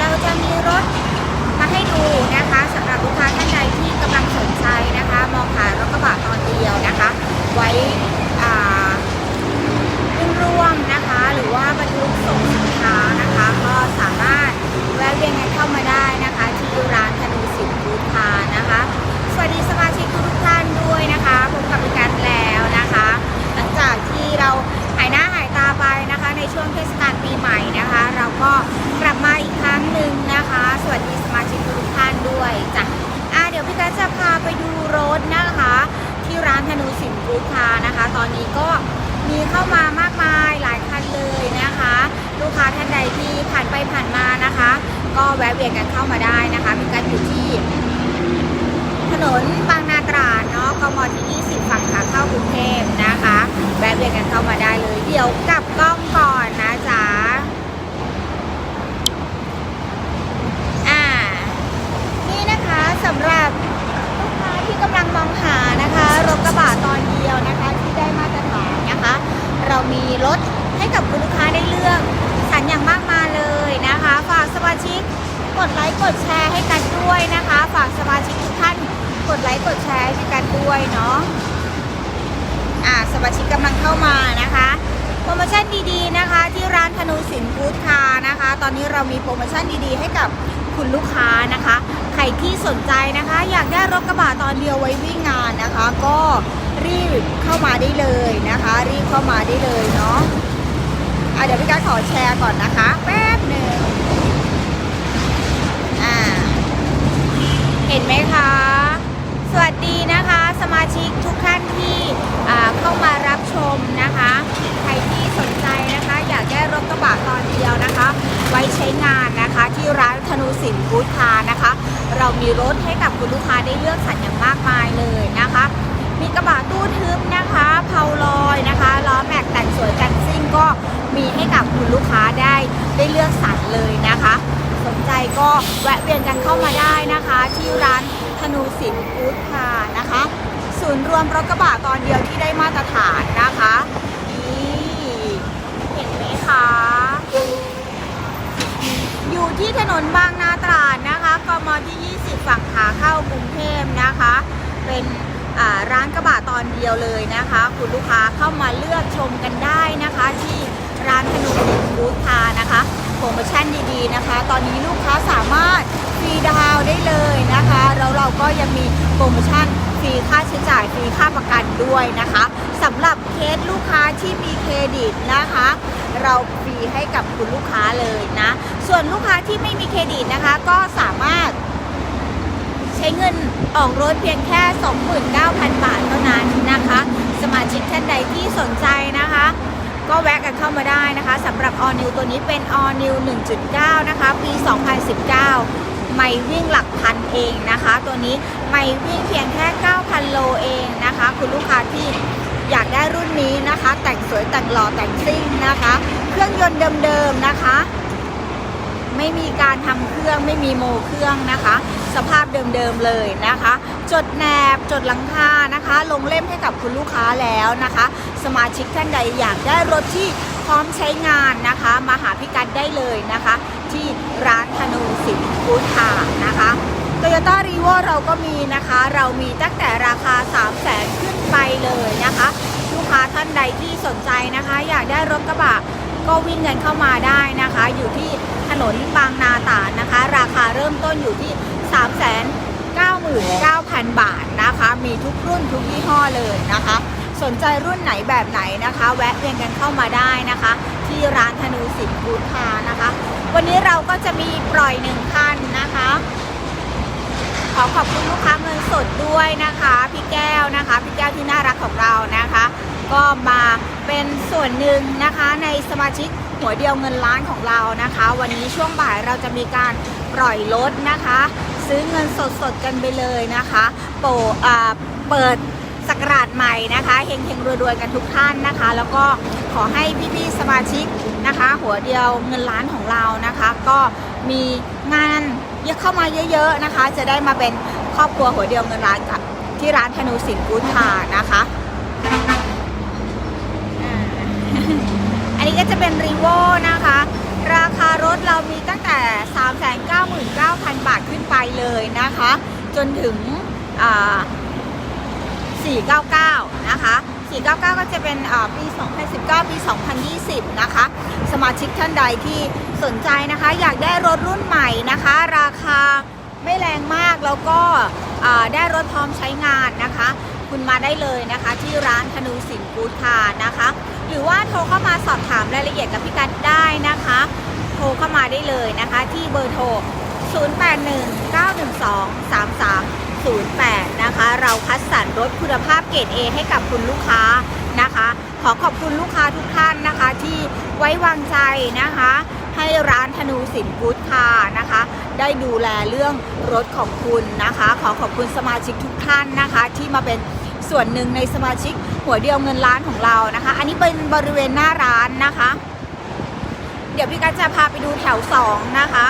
เราจะมีรถมาให้ดูนะคะสำหรับลูกค้าท่านใดที่กำลังสนใจนะคะ มองหารถกระบะตอนเดียวนะคะ ไว้อ่าขึ้นร่วมนะคะ หรือว่าบรรทุกส่งสินค้านะคะ ก็สามารถแวะเวียนกันเข้ามาได้นะคะ ที่ร้านฟูดคาร์นะคะ สวัสดีสมาชิกทุกๆท่านด้วยนะคะพบกับพี่กันแล้วนะคะ หลังจากที่เราหายหน้าหายตาไปนะคะ ในช่วงเทศกาลปีใหม่นะคะ เราก็กลับมาอีกครั้งหนึ่งนะคะ สวัสดีสมาชิกทุกๆท่านด้วยจ้ะอะเดี๋ยวพี่กันจะพาไปดูรถนะคะ ที่ร้านธ ลูกค้านะคะ ตอนนี้ก็มีเข้ามามากมายหลายคันเลยนะคะ ลูกค้าท่านใดที่ผ่านไปผ่านมานะคะ ก็แวะเวียนกันเข้ามาได้นะคะมีการอยู่ที่ ถนนบางนาตราดเนาะกมที่20ฝั่งขาเข้ากรุงเทพนะคะ แวะเวียนกันเข้ามาได้เลยเดี๋ยวกลับกล้องก่อนนะจ๊ะ อ่า นี่นะคะสำหรับลูกค้าที่กำลังมองหานะคะรถกระบะตอนเดียวนะคะ ที่ได้มาตรฐานนะคะ เรามีรถให้กับคุณลูกค้าได้เลือกสรรอย่างมากมายเลยนะคะ ฝากสมาชิก กดแชร์ให้กันด้วยนะคะ ฝากสมาชิกทุกท่านกดไลค์กดแชร์ให้กันด้วยเนาะอ่าสมาชิกกำลังเข้ามานะคะโปรโมชั่นดีๆนะคะ ที่ร้านธนูสินฟู้ดคานะคะ ตอนนี้เรามีโปรโมชั่นดีๆ ให้กับคุณลูกค้านะคะ ใครที่สนใจนะคะ อยากได้รถกระบะตอนเดียวไว้วิ่งงานนะคะ ก็รีบเข้ามาได้เลยนะคะ รีบเข้ามาได้เลยเนาะอะเดี๋ยวพี่การขอแชร์ก่อนนะคะแป๊บหนึ่งอ่า เห็นไหมคะ สวัสดีนะคะ สมาชิกทุกท่านที่เข้ามารับชมนะคะ ใครที่สนใจนะคะ อยากได้รถกระบะตอนเดียวนะคะ ไว้ใช้งานนะคะที่ร้านธนูสินฟู้ดคาร์นะคะ เรามีรถให้กับคุณลูกค้าได้เลือกสรรอย่างมากมายเลยนะคะ มีกระบะตู้ทึบนะคะเพาลอยนะคะล้อแม็กแต่งสวยแต่งซิ่งก็มีให้กับคุณลูกค้าได้ได้เลือกสรรเลยนะคะ สนใจ ก็แวะเวียนกันเข้ามาได้นะคะ ที่ร้านธนูสินฟู้ดคาร์นะคะ ศูนย์รวมรถกระบะตอนเดียวที่ได้มาตรฐานนะคะนี่เห็นไหมคะอยู่ที่ถนนบางนาตราดนะคะกมที่ 20 ฝั่งขาเข้ากรุงเทพนะคะ เป็นร้านกระบะตอนเดียวเลยนะคะ คุณลูกค้าเข้ามาเลือกชมกันได้นะคะ ที่ร้านธนูสินฟู้ดคาร์นะคะ ปรโมชั่นดีๆนะคะ ตอนนี้ลูกค้าสามารถฟรีดาวได้เลยนะคะ แล้วเราก็ยังมีโปรโมชั่นฟรีค่าใช้จ่ายฟรีค่าประกันด้วยนะคะสำหรับเคสลูกค้าที่มีเครดิตนะคะ เราฟรีให้กับคุณลูกค้าเลยนะ ส่วนลูกค้าที่ไม่มีเครดิตนะคะ ก็สามารถใช้เงินออกรถเพียงแค่ มาได้นะคะสำหรับ All New ตัวนี้เป็น All New 1.9 นะคะ ปี 2019 ไม่วิ่งหลักพันเองนะคะ ตัวนี้ไม่วิ่งเพียงแค่ 9,000 โลเองนะคะ คุณลูกค้าที่อยากได้รุ่นนี้นะคะ แต่งสวยแต่งหล่อแต่งซิ่งนะคะ เครื่องยนต์เดิมๆนะคะ ไม่มีการทำเครื่องไม่มีโมเครื่องนะคะ สภาพเดิมๆเลยนะคะ จดแหนบจดหลังคานะคะ ลงเล่มให้กับคุณลูกค้าแล้วนะคะ สมาชิกท่านใดอยากได้รถที่ พร้อมใช้งานนะคะ มาหาพิกัดได้เลยนะคะ ที่ร้านธนูสินฟู้ดคานะคะโตโยต้ารีโวเราก็มีนะคะ เรามีตั้งแต่ราคา 3 0 0แสนขึ้นไปเลยนะคะ ลูกค้าท่านใดที่สนใจนะคะ อยากได้รถกระบะก็วิ่งเงินเข้ามาได้นะคะ อยู่ที่ถนนบางนาตราดนะคะ ราคาเริ่มต้นอยู่ที่ 3 9 9 0 0 0 บาทนะคะ มีทุกรุ่นทุกยี่ห้อเลยนะคะ สนใจรุ่นไหนแบบไหนนะคะ แวะเวียนกันเข้ามาได้นะคะ ที่ร้านธนูสินบูธคานะคะ วันนี้เราก็จะมีปล่อยหนึ่งคันนะคะ ขอขอบคุณลูกค้าเงินสดด้วยนะคะ พี่แก้วนะคะ พี่แก้วที่น่ารักของเรานะคะ ก็มาเป็นส่วนหนึ่งนะคะในสมาชิกหัวเดียวเงินล้านของเรานะคะ วันนี้ช่วงบ่ายเราจะมีการปล่อยรถนะคะ ซื้อเงินสดๆกันไปเลยนะคะ โปเปิด สกราชใหม่นะคะเฮงๆรวยๆกันทุกท่านนะคะ แล้วก็ขอให้พี่ๆสมาชิกนะคะ หัวเดียวเงินล้านของเรานะคะ ก็มีงานเยอะเข้ามาเยอะ ๆนะคะ จะได้มาเป็นครอบครัวหัวเดียวเงินล้านกับที่ร้านธนูสินกูดคานะคะอ่าเป็นรีโวนะคะ ราคารถเรามีตั้งแต่ 399,000 บาทขึ้นไปเลยนะคะ จนถึงอ่า 499 นะคะ 499 ก็จะเป็นปี 2019 ปี 2020 นะคะ สมาชิกท่านใดที่สนใจนะคะ อยากได้รถรุ่นใหม่นะคะ ราคาไม่แรงมากแล้วก็ได้รถพร้อมใช้งานนะคะ คุณมาได้เลยนะคะ ที่ร้านธนูสินกูดคานะคะ หรือว่าโทรเข้ามาสอบถามรายละเอียดกับพี่กัดได้นะคะ โทรเข้ามาได้เลยนะคะ ที่เบอร์โทร 08191233 08 นะคะ เราคัดสรรรถคุณภาพเกรด A ให้กับคุณลูกค้านะคะ ขอขอบคุณลูกค้าทุกท่านนะคะ ที่ไว้วางใจนะคะ ให้ร้านธนูสินกูดคาร์นะคะ ได้ดูแลเรื่องรถของคุณนะคะ ขอขอบคุณสมาชิกทุกท่านนะคะ ที่มาเป็นส่วนหนึ่งในสมาชิกหัวเดียวเงินล้านของเรานะคะ อันนี้เป็นบริเวณหน้าร้านนะคะ เดี๋ยวพี่กัจจะพาไปดูแถวสองนะคะ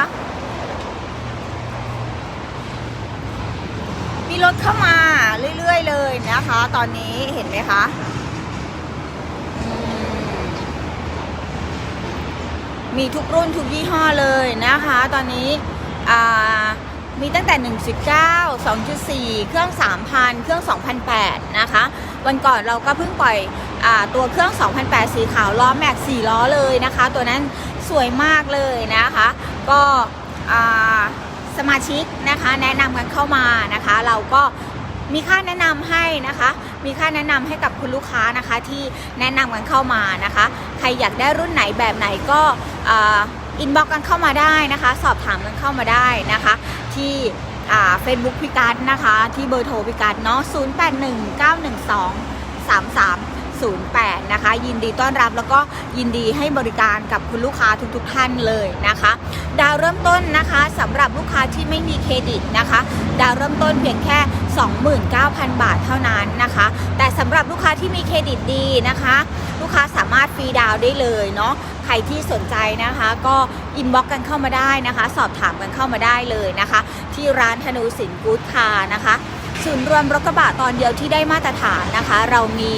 มีรถเข้ามาเรื่อยๆเลยนะคะ ตอนนี้เห็นไหมคะมีทุกรุ่นทุกยี่ห้อเลยนะคะ ตอนนี้มีตั้งแต่ 1.9 2.4 เครื่อง 3,000 เครื่อง 2,008 นะคะ วันก่อนเราก็เพิ่งปล่อยอตัวเครื่อง 2,008 สีขาวล้อแม็ก4ล้อเลยนะคะ ตัวนั้นสวยมากเลยนะคะ ก็ สมาชิกนะคะ แนะนำกันเข้ามานะคะ เราก็มีค่าแนะนำให้นะคะ มีค่าแนะนำให้กับคุณลูกค้านะคะที่แนะนำกันเข้ามานะคะ ใครอยากได้รุ่นไหนแบบไหนก็อินบ็อกกันเข้ามาได้นะคะ สอบถามกันเข้ามาได้นะคะ ที่เฟซบุ๊กพิกัดนะคะ ที่เบอร์โทรพิกัดเนาะ 08 นะคะ ยินดีต้อนรับแล้วก็ยินดีให้บริการกับคุณลูกค้าทุกๆทท่านเลยนะคะ ดาวเริ่มต้นนะคะสำหรับลูกค้าที่ไม่มีเครดิตนะคะ ดาวเริ่มต้นเพียงแค่ 29,000 บาทเท่านั้นนะคะ แต่สำหรับลูกค้าที่มีเครดิตดีนะคะ ลูกค้าสามารถฟรีดาวได้เลยเนาะใครที่สนใจนะคะก็อินบ็อกกันเข้ามาได้นะคะ สอบถามกันเข้ามาได้เลยนะคะ ที่ร้านธนูสินกู๊ดคาร์นะคะศูนย์รวมรถกระบะตอนเดียวที่ได้มาตรฐานนะคะ เรามี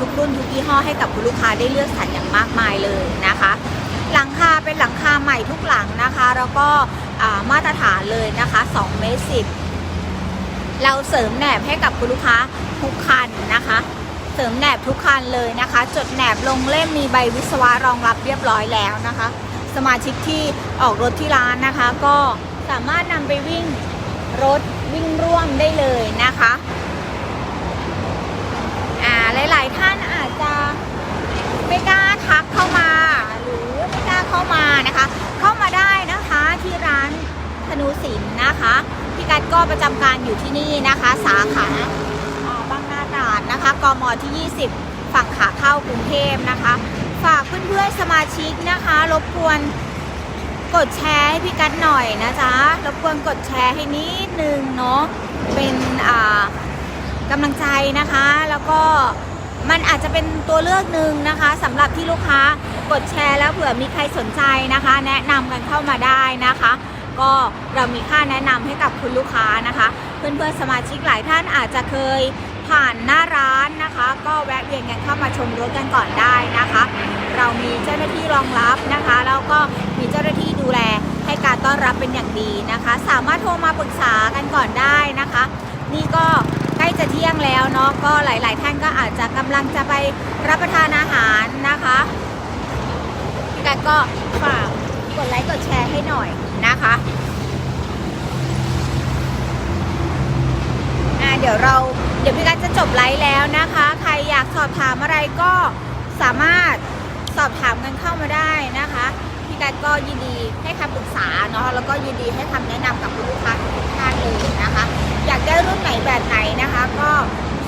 ทุกรุ่นทุกยี่ห้อให้กับคุณลูกค้าได้เลือกสรรอย่างมากมายเลยนะคะ หลังคาเป็นหลังคาใหม่ทุกหลังนะคะ แล้วก็มาตรฐานเลยนะคะ2เมตรสิเราเสริมแหนบให้กับคุณลูกค้าทุกคันนะคะ เสริมแหนบทุกคันเลยนะคะ จดแหนบลงเล่มมีใบวิศวะรองรับเรียบร้อยแล้วนะคะ สมาชิกที่ออกรถที่ร้านนะคะ ก็สามารถนำไปวิ่งรถวิ่งร่วมได้เลยนะคะายท่านอาจจะไม่กล้าทักเข้ามา หรือไม่กล้าเข้ามานะคะ เข้ามาได้นะคะที่ร้านธนูศิลป์นะคะพี่กัดก็ประจำการอยู่ที่นี่นะคะ สาขาอ่าบางนาตราดนะคะกมที่ 20 ฝั่งขาเข้ากรุงเทพนะคะ ฝากเพื่อนๆสมาชิกนะคะรบกวนกดแชร์ให้พี่กัดหน่อยนะจ๊ะรบกวนกดแชร์ให้นิดนึงเนาะเป็นอ่ากำลังใจนะคะแล้วก็ มันอาจจะเป็นตัวเลือกหนึ่งนะคะสำหรับที่ลูกค้ากดแชร์แล้วเผื่อมีใครสนใจนะคะ แนะนำกันเข้ามาได้นะคะ ก็เรามีค่าแนะนำให้กับคุณลูกค้านะคะ เพื่อนๆสมาชิกหลายท่านอาจจะเคยผ่านหน้าร้านนะคะ ก็แวะเวียนกันเข้ามาชมรถกันก่อนได้นะคะ เรามีเจ้าหน้าที่รองรับนะคะ แล้วก็มีเจ้าหน้าที่ดูแลให้การต้อนรับเป็นอย่างดีนะคะ สามารถโทรมาปรึกษากันก่อนได้นะคะ นี่ก็ ล้จะเที่ยงแล้วเนาะก็หลาย ๆ ท่านก็อาจจะกำลังจะไปรับประทานอาหารนะคะพี่กันก็ฝากกดไลค์กดแชร์ให้หน่อยนะคะอ่าเดี๋ยวเราเดี๋ยวพี่กันจะจบไลฟ์แล้วนะคะ ใครอยากสอบถามอะไรก็สามารถสอบถามกันเข้ามาได้นะคะพี่กันก็ยินดีให้คำปรึกษาเนาะแล้วก็ยินดีให้คำแนะนำกับลูกค้าทุกท่านเลยนะคะ อยากได้รุ่นไหนแบบไหน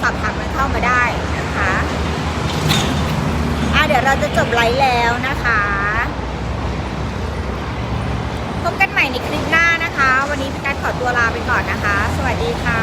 สอบถามกันเข้ามาได้นะคะอะเดี๋ยวเราจะจบไลฟ์แล้วนะคะพบกันใหม่ในคลิปหน้านะคะ วันนี้พี่การขอตัวลาไปก่อนนะคะ สวัสดีค่ะ